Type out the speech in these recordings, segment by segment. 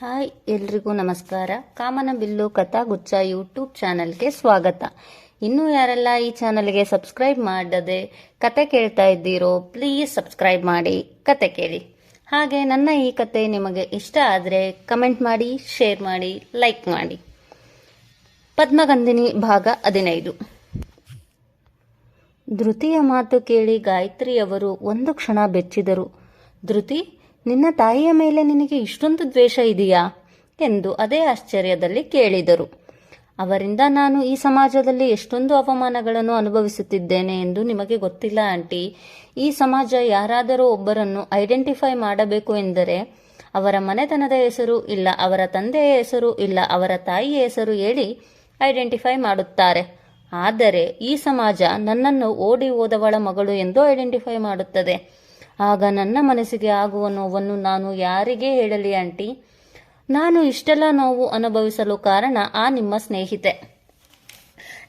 Hi, ಎಲ್ರಿಗೂ ನಮಸ್ಕಾರ. ಕಾಮನ bill Kathaguchcha YouTube ಚಾನಲ್ಗೆ ಸ್ವಾಗತ. ಇನ್ನೂ ಯಾರೆಲ್ಲ ಈ ಚಾನಲ್ಗೆ ಸಬ್ಸ್ಕ್ರೈಬ್ ಮಾಡದೆ ಕತೆ ಕೇಳ್ತಾ ಇದ್ದೀರೋ, ಪ್ಲೀಸ್ ಸಬ್ಸ್ಕ್ರೈಬ್ ಮಾಡಿ ಕತೆ ಕೇಳಿ. ಹಾಗೆ ನನ್ನ ಈ ಕತೆ ನಿಮಗೆ ಇಷ್ಟ ಆದರೆ ಕಮೆಂಟ್ ಮಾಡಿ, ಶೇರ್ ಮಾಡಿ, ಲೈಕ್ ಮಾಡಿ. ಪದ್ಮಗಂಧಿನಿ ಭಾಗ ಹದಿನೈದು. ಧೃತಿಯ ಮಾತು ಕೇಳಿ ಗಾಯತ್ರಿಯವರು ಒಂದು ಕ್ಷಣ ಬೆಚ್ಚಿದರು. ಧೃತಿ ನಿನ್ನ ತಾಯಿಯ ಮೇಲೆ ನಿನಗೆ ಇಷ್ಟೊಂದು ದ್ವೇಷ ಇದೆಯಾ? ಎಂದು ಅದೇ ಆಶ್ಚರ್ಯದಲ್ಲಿ ಕೇಳಿದರು. ಅವರಿಂದ ನಾನು ಈ ಸಮಾಜದಲ್ಲಿ ಎಷ್ಟೊಂದು ಅವಮಾನಗಳನ್ನು ಅನುಭವಿಸುತ್ತಿದ್ದೇನೆ ಎಂದು ನಿಮಗೆ ಗೊತ್ತಿಲ್ಲ, ಆಂಟಿ. ಈ ಸಮಾಜ ಯಾರಾದರೂ ಒಬ್ಬರನ್ನು ಐಡೆಂಟಿಫೈ ಮಾಡಬೇಕು ಎಂದರೆ ಅವರ ಮನೆತನದ ಹೆಸರು ಇಲ್ಲ, ಅವರ ತಂದೆಯ ಹೆಸರು ಇಲ್ಲ, ಅವರ ತಾಯಿಯ ಹೆಸರು ಹೇಳಿ ಐಡೆಂಟಿಫೈ ಮಾಡುತ್ತಾರೆ. ಆದರೆ ಈ ಸಮಾಜ ನನ್ನನ್ನು ಓಡಿ ಹೋದವಳ ಮಗಳು ಎಂದು ಐಡೆಂಟಿಫೈ ಮಾಡುತ್ತದೆ. ಆಗ ನನ್ನ ಮನಸ್ಸಿಗೆ ಆಗುವ ನೋವನ್ನು ನಾನು ಯಾರಿಗೆ ಹೇಳಲಿ ಆಂಟಿ? ನಾನು ಇಷ್ಟೆಲ್ಲ ನೋವು ಅನುಭವಿಸಲು ಕಾರಣ ಆ ನಿಮ್ಮ ಸ್ನೇಹಿತೆ.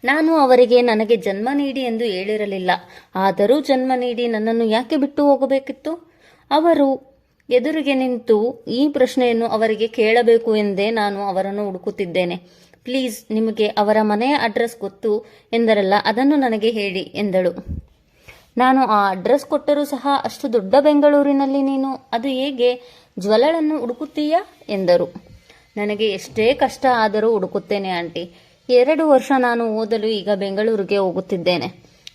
ನಾನು ಅವರಿಗೆ ನನಗೆ ಜನ್ಮ ನೀಡಿ ಎಂದು ಹೇಳಿರಲಿಲ್ಲ. ಆದರೂ ಜನ್ಮ ನೀಡಿ ನನ್ನನ್ನು ಯಾಕೆ ಬಿಟ್ಟು ಹೋಗಬೇಕಿತ್ತು? ಅವರು ಎದುರಿಗೆ ನಿಂತು ಈ ಪ್ರಶ್ನೆಯನ್ನು ಅವರಿಗೆ ಕೇಳಬೇಕು ಎಂದೇ ನಾನು ಅವರನ್ನು ಹುಡುಕುತ್ತಿದ್ದೇನೆ. ಪ್ಲೀಸ್, ನಿಮಗೆ ಅವರ ಮನೆಯ ಅಡ್ರೆಸ್ ಗೊತ್ತು ಎಂದರಲ್ಲ ಅದನ್ನು ನನಗೆ ಹೇಳಿ ಎಂದಳು. ನಾನು ಆ ಅಡ್ರೆಸ್ ಕೊಟ್ಟರೂ ಸಹ ಅಷ್ಟು ದೊಡ್ಡ ಬೆಂಗಳೂರಿನಲ್ಲಿ ನೀನು. ಅದು ಹೇಗೆ? ಜ್ವಲಳನ್ನು ಹುಡುಕುತ್ತೀಯಾ? ಎಂದರು. ನನಗೆ ಎಷ್ಟೇ ಕಷ್ಟ ಆದರೂ ಹುಡುಕುತ್ತೇನೆ ಆಂಟಿ. ಎರಡು ವರ್ಷ ನಾನು ಓದಲು ಈಗ ಬೆಂಗಳೂರಿಗೆ ಹೋಗುತ್ತಿದ್ದೇನೆ.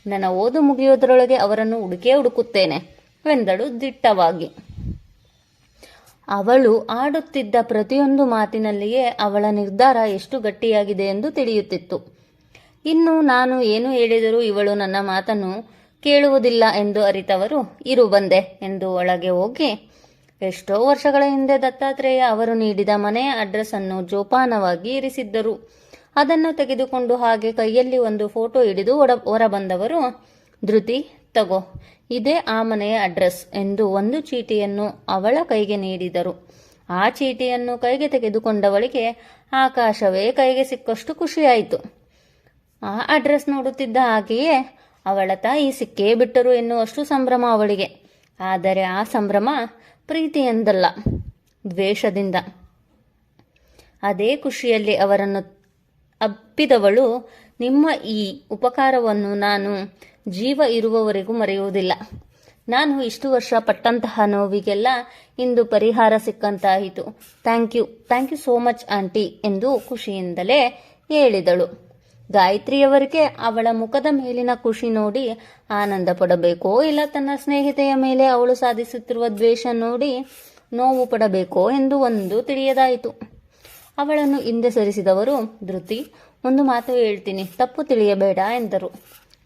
ನನ್ನ ಓದು ಮುಗಿಯೋದರೊಳಗೆ ಅವರನ್ನು ಹುಡುಕೇ ಹುಡುಕುತ್ತೇನೆ, ಎಂದಳು ದಿಟ್ಟವಾಗಿ. ಅವಳು ಆಡುತ್ತಿದ್ದ ಪ್ರತಿಯೊಂದು ಮಾತಿನಲ್ಲಿಯೇ ಅವಳ ನಿರ್ಧಾರ ಎಷ್ಟು ಗಟ್ಟಿಯಾಗಿದೆ ಎಂದು ತಿಳಿಯುತ್ತಿತ್ತು. ಇನ್ನು ನಾನು ಏನು ಹೇಳಿದರೂ ಇವಳು ನನ್ನ ಮಾತನ್ನು ಕೇಳುವುದಿಲ್ಲ ಎಂದು ಅರಿತವರು, ಇರು ಬಂದೆ ಎಂದು ಒಳಗೆ ಹೋಗಿ, ಎಷ್ಟೋ ವರ್ಷಗಳ ಹಿಂದೆ ದತ್ತಾತ್ರೇಯ ಅವರು ನೀಡಿದ ಮನೆಯ ಅಡ್ರೆಸ್ ಅನ್ನು ಜೋಪಾನವಾಗಿ ಇರಿಸಿದ್ದರು. ಅದನ್ನು ತೆಗೆದುಕೊಂಡು ಹಾಗೆ ಕೈಯಲ್ಲಿ ಒಂದು ಫೋಟೋ ಹಿಡಿದು ಹೊರ ಹೊರಬಂದವರು, ಧೃತಿ, ತಗೋ, ಇದೇ ಆ ಮನೆಯ ಅಡ್ರೆಸ್ ಎಂದು ಒಂದು ಚೀಟಿಯನ್ನು ಅವಳ ಕೈಗೆ ನೀಡಿದರು. ಆ ಚೀಟಿಯನ್ನು ಕೈಗೆ ತೆಗೆದುಕೊಂಡವಳಿಗೆ ಆಕಾಶವೇ ಕೈಗೆ ಸಿಕ್ಕಷ್ಟು ಖುಷಿಯಾಯಿತು. ಆ ಅಡ್ರೆಸ್ ನೋಡುತ್ತಿದ್ದ ಹಾಗೆಯೇ ಅವಳ ತಾಯಿ ಸಿಕ್ಕೇ ಬಿಟ್ಟರು ಎನ್ನುವಷ್ಟು ಸಂಭ್ರಮ ಅವಳಿಗೆ. ಆದರೆ ಆ ಸಂಭ್ರಮ ಪ್ರೀತಿಯೆಂದಲ್ಲ, ದ್ವೇಷದಿಂದ. ಅದೇ ಖುಷಿಯಲ್ಲಿ ಅವರನ್ನು ಅಪ್ಪಿದವಳು ನಿಮ್ಮ ಈ ಉಪಕಾರವನ್ನು ನಾನು ಜೀವ ಇರುವವರೆಗೂ ಮರೆಯುವುದಿಲ್ಲ. ನಾನು ಇಷ್ಟು ವರ್ಷ ಪಟ್ಟಂತಹ ನೋವಿಗೆಲ್ಲ ಇಂದು ಪರಿಹಾರ ಸಿಕ್ಕಂತಾಯಿತು. Thank you. Thank you so much aunty ಎಂದು ಖುಷಿಯಿಂದಲೇ ಹೇಳಿದಳು. ಗಾಯತ್ರಿಯವರಿಗೆ ಅವಳ ಮುಖದ ಮೇಲಿನ ಖುಷಿ ನೋಡಿ ಆನಂದ ಪಡಬೇಕೋ ಇಲ್ಲ ತನ್ನ ಸ್ನೇಹಿತೆಯ ಮೇಲೆ ಅವಳು ಸಾಧಿಸುತ್ತಿರುವ ದ್ವೇಷ ನೋಡಿ ನೋವು ಪಡಬೇಕೋ ಎಂದು ಒಂದು ತಿಳಿಯದಾಯಿತು. ಅವಳನ್ನು ಹಿಂದೆ ಸರಿಸಿದವರು, ಧೃತಿ, ಒಂದು ಮಾತು ಹೇಳ್ತೀನಿ. ತಪ್ಪು ತಿಳಿಯಬೇಡ ಎಂದರು.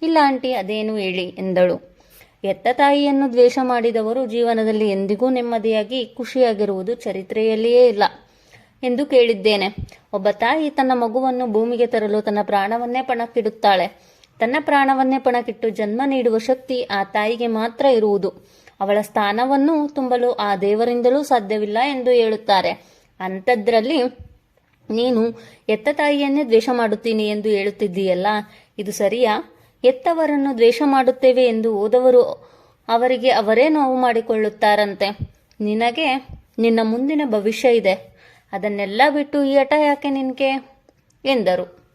ಇಲ್ಲ ಆಂಟಿ, ಅದೇನು ಹೇಳಿ ಎಂದಳು. ಎತ್ತ ತಾಯಿಯನ್ನು ದ್ವೇಷ ಮಾಡಿದವರು ಜೀವನದಲ್ಲಿ ಎಂದಿಗೂ ನೆಮ್ಮದಿಯಾಗಿ ಖುಷಿಯಾಗಿರುವುದು ಚರಿತ್ರೆಯಲ್ಲಿಯೇ ಇಲ್ಲ. ಎಂದು ಕೇಳಿದ್ದೇನೆ. ಒಬ್ಬ ತಾಯಿ ತನ್ನ ಮಗುವನ್ನು ಭೂಮಿಗೆ ತರಲು ತನ್ನ ಪ್ರಾಣವನ್ನೇ ಪಣಕ್ಕಿಡುತ್ತಾಳೆ. ತನ್ನ ಪ್ರಾಣವನ್ನೇ ಪಣಕ್ಕಿಟ್ಟು ಜನ್ಮ ನೀಡುವ ಶಕ್ತಿ ಆ ತಾಯಿಗೆ ಮಾತ್ರ ಇರುವುದು. ಅವಳ ಸ್ಥಾನವನ್ನು ತುಂಬಲು ಆ ದೇವರಿಂದಲೂ ಸಾಧ್ಯವಿಲ್ಲ ಎಂದು ಹೇಳುತ್ತಾರೆ. ಅಂಥದ್ರಲ್ಲಿ ನೀನು ಎತ್ತ ತಾಯಿಯನ್ನೇ ದ್ವೇಷ ಮಾಡುತ್ತೀನಿ ಎಂದು ಹೇಳುತ್ತಿದ್ದೀಯಲ್ಲ? ಇದು ಸರಿಯಾ? ಎತ್ತವರನ್ನು ದ್ವೇಷ ಮಾಡುತ್ತೇವೆ ಎಂದು ಓದವರು ಅವರಿಗೆ ಅವರೇ ನೋವು ಮಾಡಿಕೊಳ್ಳುತ್ತಾರಂತೆ. ನಿನಗೆ ನಿನ್ನ ಮುಂದಿನ ಭವಿಷ್ಯ ಇದೆ. ಅದನ್ನೆಲ್ಲ ಬಿಟ್ಟು ಈ ಹಠ ಯಾಕೆ ನಿನಗೆ? ಎಂದರು.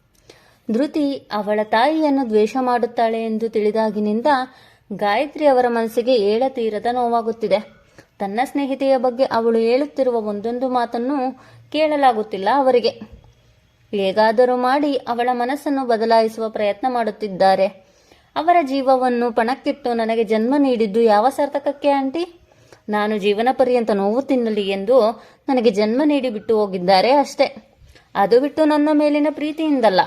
ಧೃತಿ ಅವಳ ತಾಯಿಯನ್ನು ದ್ವೇಷ ಮಾಡುತ್ತಾಳೆ ಎಂದು ತಿಳಿದಾಗಿನಿಂದ ಗಾಯತ್ರಿ ಅವರ ಮನಸ್ಸಿಗೆ ಏಳ ತೀರದ ನೋವಾಗುತ್ತಿದೆ. ತನ್ನ ಸ್ನೇಹಿತೆಯ ಬಗ್ಗೆ ಅವಳು ಹೇಳುತ್ತಿರುವ ಒಂದೊಂದು ಮಾತನ್ನು ಕೇಳಲಾಗುತ್ತಿಲ್ಲ ಅವರಿಗೆ. ಹೇಗಾದರೂ ಮಾಡಿ ಅವಳ ಮನಸ್ಸನ್ನು ಬದಲಾಯಿಸುವ ಪ್ರಯತ್ನ ಮಾಡುತ್ತಿದ್ದಾರೆ. ಅವರ ಜೀವವನ್ನು ಪಣಕ್ಕಿಟ್ಟು ನನಗೆ ಜನ್ಮ ನೀಡಿದ್ದು ಯಾವ ಸಾರ್ಥಕಕ್ಕೆ, ಆಂಟಿ? ನಾನು ಜೀವನ ಪರ್ಯಂತ ನೋವು ತಿನ್ನಲಿ ಎಂದು ನನಗೆ ಜನ್ಮ ನೀಡಿ ಬಿಟ್ಟು ಹೋಗಿದ್ದಾರೆ ಅಷ್ಟೇ. ಅದು ಬಿಟ್ಟು ನನ್ನ ಮೇಲಿನ ಪ್ರೀತಿಯಿಂದಲ್ಲ.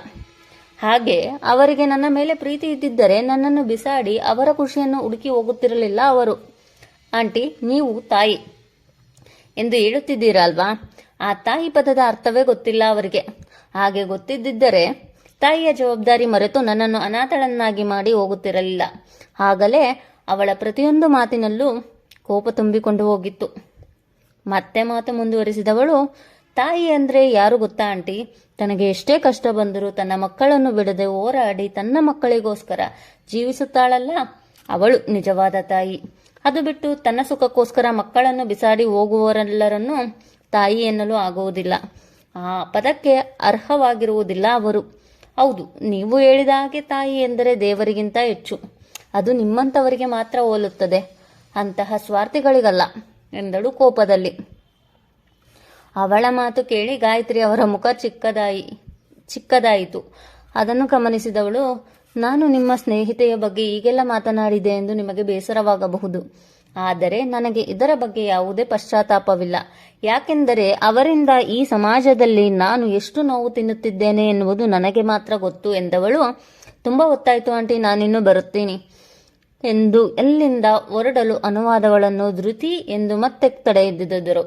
ಹಾಗೆ ಅವರಿಗೆ ನನ್ನ ಮೇಲೆ ಪ್ರೀತಿ ಇದ್ದಿದ್ದರೆ ನನ್ನನ್ನು ಬಿಸಾಡಿ ಅವರ ಖುಷಿಯನ್ನು ಹುಡುಕಿ ಹೋಗುತ್ತಿರಲಿಲ್ಲ ಅವರು. ಆಂಟಿ, ನೀವು ತಾಯಿ ಎಂದು ಹೇಳುತ್ತಿದ್ದೀರಲ್ವಾ? ಆ ತಾಯಿ ಪದದ ಅರ್ಥವೇ ಗೊತ್ತಿಲ್ಲ ಅವರಿಗೆ. ಹಾಗೆ ಗೊತ್ತಿದ್ದಿದ್ದರೆ ತಾಯಿಯ ಜವಾಬ್ದಾರಿ ಮರೆತು ನನ್ನನ್ನು ಅನಾಥಳನ್ನಾಗಿ ಮಾಡಿ ಹೋಗುತ್ತಿರಲಿಲ್ಲ. ಆಗಲೇ ಅವಳ ಪ್ರತಿಯೊಂದು ಮಾತಿನಲ್ಲೂ ಕೋಪ ತುಂಬಿಕೊಂಡು ಹೋಗಿತ್ತು. ಮತ್ತೆ ಮಾತು ಮುಂದುವರಿಸಿದವಳು, ತಾಯಿ ಅಂದರೆ ಯಾರು ಗೊತ್ತಾ ಆಂಟಿ? ತನಗೆ ಎಷ್ಟೇ ಕಷ್ಟ ಬಂದರೂ ತನ್ನ ಮಕ್ಕಳನ್ನು ಬಿಡದೆ ಹೋರಾಡಿ ತನ್ನ ಮಕ್ಕಳಿಗೋಸ್ಕರ ಜೀವಿಸುತ್ತಾಳಲ್ಲ? ಅವಳು ನಿಜವಾದ ತಾಯಿ. ಅದು ಬಿಟ್ಟು ತನ್ನ ಸುಖಕ್ಕೋಸ್ಕರ ಮಕ್ಕಳನ್ನು ಬಿಸಾಡಿ ಹೋಗುವವರೆಲ್ಲರನ್ನು ತಾಯಿ ಎನ್ನಲು ಆಗುವುದಿಲ್ಲ. ಆ ಪದಕ್ಕೆ ಅರ್ಹವಾಗಿರುವುದಿಲ್ಲ ಅವರು. ಹೌದು, ನೀವು ಹೇಳಿದ ಹಾಗೆ ತಾಯಿ ಎಂದರೆ ದೇವರಿಗಿಂತ ಹೆಚ್ಚು. ಅದು ನಿಮ್ಮಂಥವರಿಗೆ ಮಾತ್ರ ಹೋಲುತ್ತದೆ. ಅಂತಹ ಸ್ವಾರ್ಥಿಗಳಿಗಲ್ಲ ಎಂದಳು ಕೋಪದಲ್ಲಿ. ಅವಳ ಮಾತು ಕೇಳಿ ಗಾಯತ್ರಿ ಅವರ ಮುಖ ಚಿಕ್ಕದಾಯಿ, ಚಿಕ್ಕದಾಯಿತು. ಅದನ್ನು ಗಮನಿಸಿದವಳು, ನಾನು ನಿಮ್ಮ ಸ್ನೇಹಿತೆಯ ಬಗ್ಗೆ ಈಗೆಲ್ಲ ಮಾತನಾಡಿದೆ ಎಂದು ನಿಮಗೆ ಬೇಸರವಾಗಬಹುದು. ಆದರೆ ನನಗೆ ಇದರ ಬಗ್ಗೆ ಯಾವುದೇ ಪಶ್ಚಾತ್ತಾಪವಿಲ್ಲ. ಯಾಕೆಂದರೆ ಅವರಿಂದ ಈ ಸಮಾಜದಲ್ಲಿ ನಾನು ಎಷ್ಟು ನೋವು ತಿನ್ನುತ್ತಿದ್ದೇನೆ ಎನ್ನುವುದು ನನಗೆ ಮಾತ್ರ ಗೊತ್ತು ಎಂದವಳು, ತುಂಬ ಹೊತ್ತಾಯಿತು ಆಂಟಿ, ನಾನಿನ್ನು ಬರುತ್ತೀನಿ. ಎಂದು ಎಲ್ಲಿಂದ ಹೊರಡಲು ಅನುವಾದಗಳನ್ನು ಧೃತಿ ಎಂದು ಮತ್ತೆ ತಡೆಹಿಡಿದರು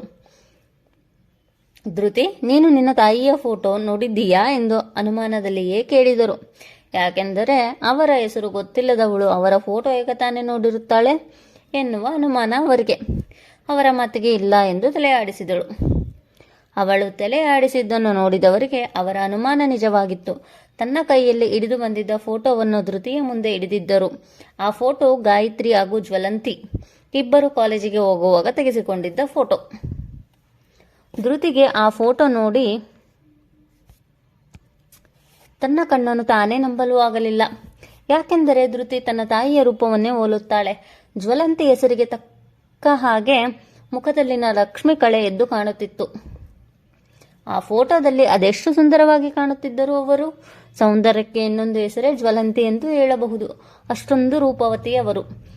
ಧೃತಿ, ನೀನು ನಿನ್ನ ತಾಯಿಯ ಫೋಟೋ ನೋಡಿದ್ದೀಯಾ ಎಂದು ಅನುಮಾನದಲ್ಲಿಯೇ ಕೇಳಿದರು. ಯಾಕೆಂದರೆ ಅವರ ಹೆಸರು ಗೊತ್ತಿಲ್ಲದವಳು ಅವರ ಫೋಟೋ ಏಕ ತಾನೇ ನೋಡಿರುತ್ತಾಳೆ ಎನ್ನುವ ಅನುಮಾನ ಅವರಿಗೆ. ಅವರ ಮಾತಿಗೆ ಇಲ್ಲ ಎಂದು ತಲೆ ಆಡಿಸಿದಳು ಅವಳು ತಲೆ ಆಡಿಸಿದ್ದನ್ನು ನೋಡಿದವರಿಗೆ ಅವರ ಅನುಮಾನ ನಿಜವಾಗಿತ್ತು. ತನ್ನ ಕೈಯಲ್ಲಿ ಹಿಡಿದು ಬಂದಿದ್ದ ಫೋಟೋವನ್ನು ಧೃತಿಯ ಮುಂದೆ ಹಿಡಿದಿದ್ದರು. ಆ ಫೋಟೋ ಗಾಯತ್ರಿ ಹಾಗೂ ಜ್ವಲಂತಿ. ಇಬ್ಬರು ಕಾಲೇಜಿಗೆ ಹೋಗುವಾಗ ತೆಗೆಸಿಕೊಂಡಿದ್ದ ಫೋಟೋ. ಧೃತಿಗೆ ಆ ಫೋಟೋ ನೋಡಿ ತನ್ನ ಕಣ್ಣನ್ನು ತಾನೇ ನಂಬಲು ಆಗಲಿಲ್ಲ. ಯಾಕೆಂದರೆ ಧೃತಿ ತನ್ನ ತಾಯಿಯ ರೂಪವನ್ನೇ ಹೋಲುತ್ತಾಳೆ. ಜ್ವಲಂತಿ ಹೆಸರಿಗೆ ತಕ್ಕ ಹಾಗೆ ಮುಖದಲ್ಲಿನ ಲಕ್ಷ್ಮಿ ಕಳೆ ಎದ್ದು ಕಾಣುತ್ತಿತ್ತು. ಆ ಫೋಟೋದಲ್ಲಿ ಅದೆಷ್ಟು ಸುಂದರವಾಗಿ ಕಾಣುತ್ತಿದ್ದರು ಅವರು? ಸೌಂದರ್ಯಕ್ಕೆ ಇನ್ನೊಂದು ಹೆಸರೇ ಜ್ವಲಂತಿ ಎಂದು ಹೇಳಬಹುದು. ಅಷ್ಟೊಂದು ರೂಪವತಿ ಅವರು.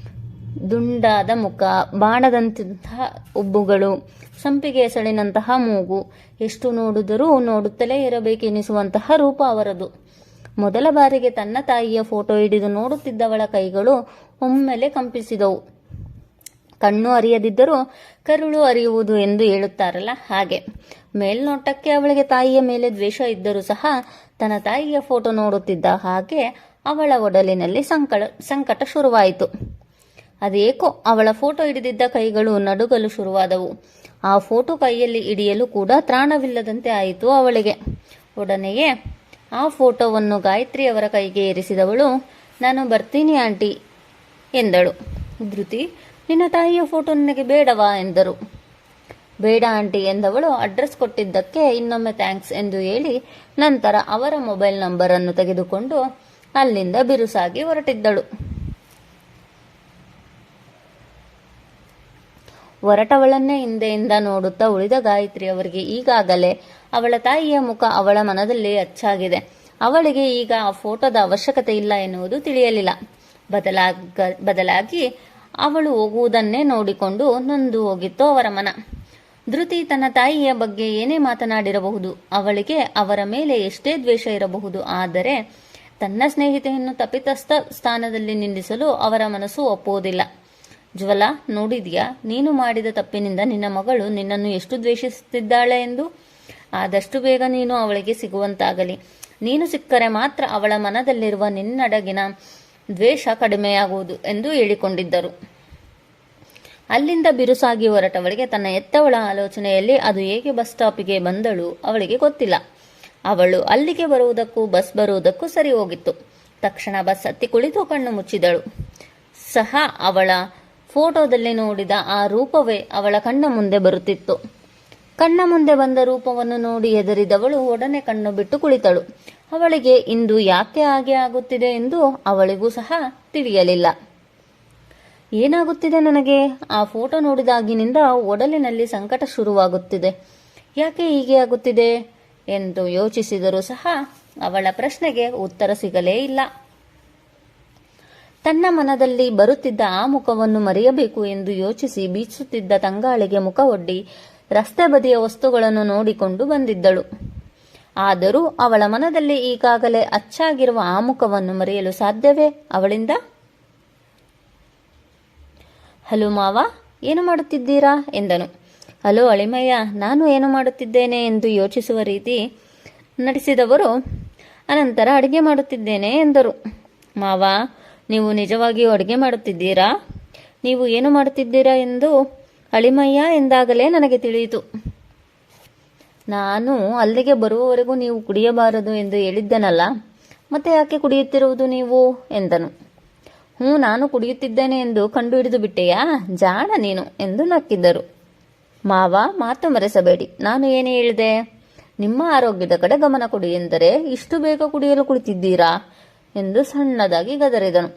ದುಂಡಾದ ಮುಖ, ಬಾಣದಂತಹ ಉಬ್ಬುಗಳು, ಸಂಪಿಗೆ ಎಸಳಿನಂತಹ ಮೂಗು, ಎಷ್ಟು ನೋಡಿದರೂ ನೋಡುತ್ತಲೇ ಇರಬೇಕೆನಿಸುವಂತಹ ರೂಪ ಅವರದು. ಮೊದಲ ಬಾರಿಗೆ ತನ್ನ ತಾಯಿಯ ಫೋಟೋ ಹಿಡಿದು ನೋಡುತ್ತಿದ್ದವಳ ಕೈಗಳು ಒಮ್ಮೆಲೆ ಕಂಪಿಸಿದವು. ಕಣ್ಣು ಅರಿಯದಿದ್ದರೂ ಕರುಳು ಅರಿಯುವುದು ಎಂದು ಹೇಳುತ್ತಾರಲ್ಲ ಹಾಗೆ. ಮೇಲ್ನೋಟಕ್ಕೆ ಅವಳಿಗೆ ತಾಯಿಯ ಮೇಲೆ ದ್ವೇಷ ಇದ್ದರೂ ಸಹ ತನ್ನ ತಾಯಿಯ ಫೋಟೋ ನೋಡುತ್ತಿದ್ದ ಹಾಗೆ ಅವಳ ಒಡಲಿನಲ್ಲಿ ಸಂಕಟ ಸಂಕಟ ಶುರುವಾಯಿತು. ಅದೇಕೋ ಅವಳ ಫೋಟೋ ಹಿಡಿದಿದ್ದ ಕೈಗಳು ನಡುಗಲು ಶುರುವಾದವು. ಆ ಫೋಟೋ ಕೈಯಲ್ಲಿ ಹಿಡಿಯಲು ಕೂಡ ತ್ರಾಣವಿಲ್ಲದಂತೆ ಆಯಿತು ಅವಳಿಗೆ. ಒಡನೆಯೇ, ಆ ಫೋಟೋವನ್ನು ಗಾಯತ್ರಿ ಅವರ ಕೈಗೆ ಏರಿಸಿದವಳು ನಾನು ಬರ್ತೀನಿ ಆಂಟಿ, ಎಂದಳು. ಧೃತಿ ನಿನ್ನ ತಾಯಿಯ ಫೋಟೋ ನಿನಗೆ ಬೇಡವಾ ಎಂದರು. ಬೇಡ ಆಂಟಿ ಎಂದವಳು ಅಡ್ರೆಸ್ ಕೊಟ್ಟಿದ್ದಕ್ಕೆ ಇನ್ನೊಮ್ಮೆ ಥ್ಯಾಂಕ್ಸ್ ಎಂದು ಹೇಳಿ ನಂತರ ಅವರ ಮೊಬೈಲ್ ನಂಬರನ್ನು ತೆಗೆದುಕೊಂಡು ಅಲ್ಲಿಂದ ಬಿರುಸಾಗಿ ಹೊರಟಿದ್ದಳು. ಹೊರಟವಳನ್ನೇ ಹಿಂದೆಯಿಂದ ನೋಡುತ್ತಾ ಉಳಿದ ಗಾಯತ್ರಿ ಅವರಿಗೆ ಈಗಾಗಲೇ ಅವಳ ತಾಯಿಯ ಮುಖ ಅವಳ ಮನದಲ್ಲಿ ಅಚ್ಚಾಗಿದೆ. ಅವಳಿಗೆ ಈಗ ಆ ಫೋಟೋದ ಅವಶ್ಯಕತೆ ಇಲ್ಲ ಎನ್ನುವುದು ತಿಳಿಯಲಿಲ್ಲ. ಬದಲಾಗ, ಬದಲಾಗಿ ಅವಳು ಹೋಗುವುದನ್ನೇ ನೋಡಿಕೊಂಡು ನೊಂದು ಹೋಗಿತ್ತು ಅವರ ಮನ. ಧೃತಿ ತನ್ನ ತಾಯಿಯ ಬಗ್ಗೆ ಏನೇ ಮಾತನಾಡಿರಬಹುದು, ಅವಳಿಗೆ ಅವರ ಮೇಲೆ ಎಷ್ಟೇ ದ್ವೇಷ ಇರಬಹುದು, ಆದರೆ ತನ್ನ ಸ್ನೇಹಿತೆಯನ್ನು ತಪಿತಸ್ಥ ಸ್ಥಾನದಲ್ಲಿ ನಿಲ್ಲಿಸಲು ಅವರ ಮನಸ್ಸು ಒಪ್ಪುವುದಿಲ್ಲ. ಜ್ವಲ, ನೋಡಿದ್ಯಾ? ನೀನು ಮಾಡಿದ ತಪ್ಪಿನಿಂದ ನಿನ್ನ ಮಗಳು ನಿನ್ನನ್ನು ಎಷ್ಟು ದ್ವೇಷಿಸುತ್ತಿದ್ದಾಳೆ ಎಂದು? ಆದಷ್ಟು ಬೇಗ ನೀನು ಅವಳಿಗೆ ಸಿಗುವಂತಾಗಲಿ. ನೀನು ಸಿಕ್ಕರೆ ಮಾತ್ರ ಅವಳ ಮನದಲ್ಲಿರುವ ನಿನ್ನಡಗಿನ ದ್ವೇಷ ಕಡಿಮೆಯಾಗುವುದು ಎಂದು ಹೇಳಿಕೊಂಡಿದ್ದರು. ಅಲ್ಲಿಂದ ಬಿರುಸಾಗಿ ಹೊರಟವಳಿಗೆ ತನ್ನ ಎತ್ತವಳ ಆಲೋಚನೆಯಲ್ಲಿ ಅದು ಹೇಗೆ ಬಸ್ ಸ್ಟಾಪಿಗೆ ಬಂದಳು ಅವಳಿಗೆ ಗೊತ್ತಿಲ್ಲ. ಅವಳು ಅಲ್ಲಿಗೆ ಬರುವುದಕ್ಕೂ ಬಸ್ ಬರುವುದಕ್ಕೂ ಸರಿ ಹೋಗಿತ್ತು. ತಕ್ಷಣ ಬಸ್ ಹತ್ತಿ ಕುಳಿತು ಕಣ್ಣು ಮುಚ್ಚಿದಳು. ಸಹ ಅವಳ ಫೋಟೋದಲ್ಲಿ ನೋಡಿದ ಆ ರೂಪವೇ ಅವಳ ಕಣ್ಣ ಮುಂದೆ ಬರುತ್ತಿತ್ತು. ಕಣ್ಣ ಮುಂದೆ ಬಂದ ರೂಪವನ್ನು ನೋಡಿ ಎದರಿದವಳು ಒಡನೆ ಕಣ್ಣು ಬಿಟ್ಟು ಕುಳಿತಳು. ಅವಳಿಗೆ ಇಂದು ಯಾಕೆ ಹಾಗೆ ಆಗುತ್ತಿದೆ ಎಂದು ಅವಳಿಗೂ ಸಹ ತಿಳಿಯಲಿಲ್ಲ. ಏನಾಗುತ್ತಿದೆ ನನಗೆ? ಆ ಫೋಟೋ ನೋಡಿದಾಗಿನಿಂದ ಒಡಲಿನಲ್ಲಿ ಸಂಕಟ ಶುರುವಾಗುತ್ತಿದೆ. ಯಾಕೆ ಹೀಗೆ ಆಗುತ್ತಿದೆ? ಎಂದು ಯೋಚಿಸಿದರೂ ಸಹ ಅವಳ ಪ್ರಶ್ನೆಗೆ ಉತ್ತರ ಸಿಗಲೇ ಇಲ್ಲ. ತನ್ನ ಮನದಲ್ಲಿ ಬರುತ್ತಿದ್ದ ಆ ಮುಖವನ್ನು ಮರೆಯಬೇಕು ಎಂದು ಯೋಚಿಸಿ ಬೀಸುತ್ತಿದ್ದ ತಂಗಾಳಿಗೆ ಮುಖ ಒಡ್ಡಿ ರಸ್ತೆ ಬದಿಯ ವಸ್ತುಗಳನ್ನು ನೋಡಿಕೊಂಡು ಬಂದಿದ್ದಳು. ಆದರೂ ಅವಳ ಮನದಲ್ಲಿ ಈಗಾಗಲೇ ಅಚ್ಚಾಗಿರುವ ಆಮುಖವನ್ನು ಮುಖವನ್ನು ಮರೆಯಲು ಸಾಧ್ಯವೇ? ಅವಳಿಂದ, ಹಲೋ ಮಾವ, ಏನು ಮಾಡುತ್ತಿದ್ದೀರಾ? ಎಂದನು. ಹಲೋ ಅಳಿಮಯ್ಯ, ನಾನು ಏನು ಮಾಡುತ್ತಿದ್ದೇನೆ? ಎಂದು ಯೋಚಿಸುವ ರೀತಿ ನಡೆಸಿದವರು ಅನಂತರ ಅಡುಗೆ ಮಾಡುತ್ತಿದ್ದೇನೆ ಎಂದರು. ಮಾವ, ನೀವು ನಿಜವಾಗಿಯೂ ಅಡುಗೆ ಮಾಡುತ್ತಿದ್ದೀರಾ? ನೀವು ಏನು ಮಾಡುತ್ತಿದ್ದೀರಾ? ಎಂದು ಅಳಿಮಯ್ಯ ಎಂದಾಗಲೇ ನನಗೆ ತಿಳಿಯಿತು. ನಾನು ಅಲ್ಲಿಗೆ ಬರುವವರೆಗೂ ನೀವು ಕುಡಿಯಬಾರದು ಎಂದು ಹೇಳಿದ್ದನಲ್ಲ, ಮತ್ತೆ ಯಾಕೆ ಕುಡಿಯುತ್ತಿರುವುದು ನೀವು? ಎಂದನು. ಹ್ಞೂ, ನಾನು ಕುಡಿಯುತ್ತಿದ್ದೇನೆ ಎಂದು ಕಂಡುಹಿಡಿದು ಬಿಟ್ಟೆಯಾ? ಜಾಣ ನೀನು ಎಂದು ನಕ್ಕಿದ್ದರು. ಮಾವ, ಮಾತು ಮರೆಸಬೇಡಿ. ನಾನು ಏನು ಹೇಳಿದೆ? ನಿಮ್ಮ ಆರೋಗ್ಯದ ಕಡೆ ಗಮನ ಕೊಡಿ ಎಂದರೆ ಇಷ್ಟು ಬೇಗ ಕುಡಿಯಲು ಕುಳಿತಿದ್ದೀರಾ? ಎಂದು ಸಣ್ಣದಾಗಿ ಗದರಿದನು.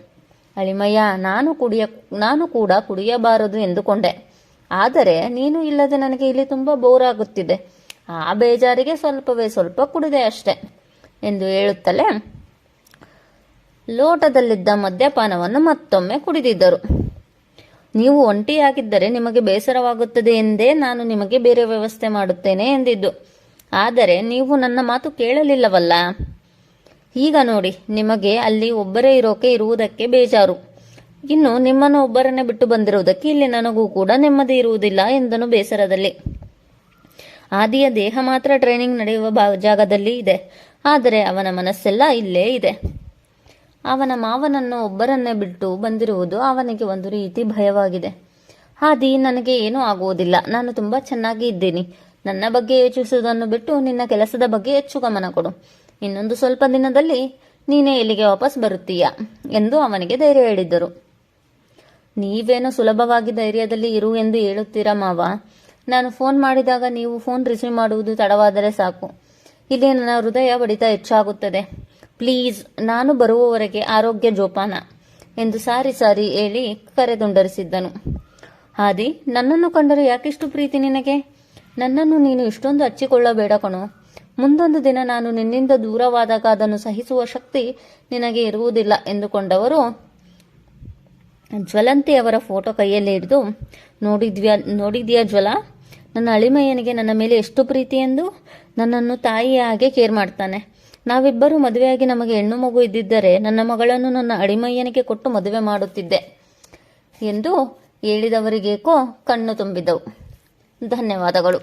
ಅಳಿಮಯ್ಯ, ನಾನು ಕುಡಿಯ, ನಾನು ಕೂಡ ಕುಡಿಯಬಾರದು ಎಂದುಕೊಂಡೆ. ಆದರೆ ನೀನು ಇಲ್ಲದೆ ನನಗೆ ಇಲ್ಲಿ ತುಂಬ ಬೋರ್ ಆಗುತ್ತಿದೆ ಆ ಬೇಜಾರಿಗೆ ಸ್ವಲ್ಪವೇ ಸ್ವಲ್ಪ ಕುಡಿದೆ ಅಷ್ಟೆ ಎಂದು ಹೇಳುತ್ತಲೇ ಲೋಟದಲ್ಲಿದ್ದ ಮದ್ಯಪಾನವನ್ನು ಮತ್ತೊಮ್ಮೆ ಕುಡಿದಿದ್ದರು. ನೀವು ಒಂಟಿಯಾಗಿದ್ದರೆ ನಿಮಗೆ ಬೇಸರವಾಗುತ್ತದೆ ಎಂದೇ ನಾನು ನಿಮಗೆ ಬೇರೆ ವ್ಯವಸ್ಥೆ ಮಾಡುತ್ತೇನೆ ಎಂದಿದ್ದು. ಆದರೆ ನೀವು ನನ್ನ ಮಾತು ಕೇಳಲಿಲ್ಲವಲ್ಲ? ಈಗ ನೋಡಿ, ನಿಮಗೆ ಅಲ್ಲಿ ಒಬ್ಬರೇ ಇರೋಕೆ ಇರುವುದಕ್ಕೆ ಬೇಜಾರು. ಇನ್ನು ನಿಮ್ಮನ್ನು ಒಬ್ಬರನ್ನೇ ಬಿಟ್ಟು ಬಂದಿರುವುದಕ್ಕೆ ಇಲ್ಲಿ ನನಗೂ ಕೂಡ ನೆಮ್ಮದಿ ಇರುವುದಿಲ್ಲ ಎಂದನು ಬೇಸರದಲ್ಲಿ. ಆದಿಯ ದೇಹ ಮಾತ್ರ ಟ್ರೈನಿಂಗ್ ನಡೆಯುವ ಜಾಗದಲ್ಲಿ ಇದೆ. ಆದರೆ ಅವನ ಮನಸ್ಸೆಲ್ಲ ಇಲ್ಲೇ ಇದೆ. ಅವನ ಮಾವನನ್ನು ಒಬ್ಬರನ್ನೇ ಬಿಟ್ಟು ಬಂದಿರುವುದು ಅವನಿಗೆ ಒಂದು ರೀತಿ ಭಯವಾಗಿದೆ. ಆದಿ, ನನಗೆ ಏನೂ ಆಗುವುದಿಲ್ಲ. ನಾನು ತುಂಬ ಚೆನ್ನಾಗಿ ಇದ್ದೀನಿ. ನನ್ನ ಬಗ್ಗೆ ಯೋಚಿಸುವುದನ್ನು ಬಿಟ್ಟು ನಿನ್ನ ಕೆಲಸದ ಬಗ್ಗೆ ಹೆಚ್ಚು ಗಮನ ಕೊಡು. ಇನ್ನೊಂದು ಸ್ವಲ್ಪ ದಿನದಲ್ಲಿ ನೀನೇ ಇಲ್ಲಿಗೆ ವಾಪಸ್ ಬರುತ್ತೀಯ? ಎಂದು ಅವನಿಗೆ ಧೈರ್ಯ ಹೇಳಿದ್ದರು. ನೀವೇನು ಸುಲಭವಾಗಿ ಧೈರ್ಯದಲ್ಲಿ ಇರು ಎಂದು ಹೇಳುತ್ತೀರಾ ಮಾವ? ನಾನು ಫೋನ್ ಮಾಡಿದಾಗ ನೀವು ಫೋನ್ ರಿಸೀವ್ ಮಾಡುವುದು ತಡವಾದರೆ ಸಾಕು. ಇಲ್ಲಿ ನನ್ನ ಹೃದಯ ಬಡಿತ ಹೆಚ್ಚಾಗುತ್ತದೆ. ಪ್ಲೀಸ್, ನಾನು ಬರುವವರೆಗೆ ಆರೋಗ್ಯ ಜೋಪಾನ ಎಂದು ಸಾರಿ ಸಾರಿ ಹೇಳಿ ಕರೆದುಂಡರಿಸಿದ್ದನು. ಹಾದಿ ನನ್ನನ್ನು ಕಂಡರೆ ಯಾಕಿಷ್ಟು ಪ್ರೀತಿ ನಿನಗೆ? ನನ್ನನ್ನು ನೀನು ಇಷ್ಟೊಂದು ಹಚ್ಚಿಕೊಳ್ಳಬೇಡ ಕಣೋ. ಮುಂದೊಂದು ದಿನ ನಾನು ನಿನ್ನಿಂದ ದೂರವಾದಾಗ ಅದನ್ನು ಸಹಿಸುವ ಶಕ್ತಿ ನಿನಗೆ ಇರುವುದಿಲ್ಲ ಎಂದುಕೊಂಡವರು ಜ್ವಲಂತಿ ಅವರ ಫೋಟೋ ಕೈಯಲ್ಲಿ ಹಿಡಿದು ನೋಡಿದ್ವ್ಯಾ ನೋಡಿದ್ಯಾ ಜ್ವಲ? ನನ್ನ ಅಳಿಮಯ್ಯನಿಗೆ ನನ್ನ ಮೇಲೆ ಎಷ್ಟು ಪ್ರೀತಿ ಎಂದು ನನ್ನನ್ನು ತಾಯಿಯ ಹಾಗೆ ಕೇರ್ ಮಾಡ್ತಾನೆ. ನಾವಿಬ್ಬರು ಮದುವೆಯಾಗಿ ನಮಗೆ ಹೆಣ್ಣು ಮಗು ಇದ್ದಿದ್ದರೆ ನನ್ನ ಮಗಳನ್ನು ನನ್ನ ಅಳಿಮಯ್ಯನಿಗೆ ಕೊಟ್ಟು ಮದುವೆ ಮಾಡುತ್ತಿದ್ದೆ ಎಂದು ಹೇಳಿದವರಿಗೇಕೋ ಕಣ್ಣು ತುಂಬಿದವು ಧನ್ಯವಾದಗಳು.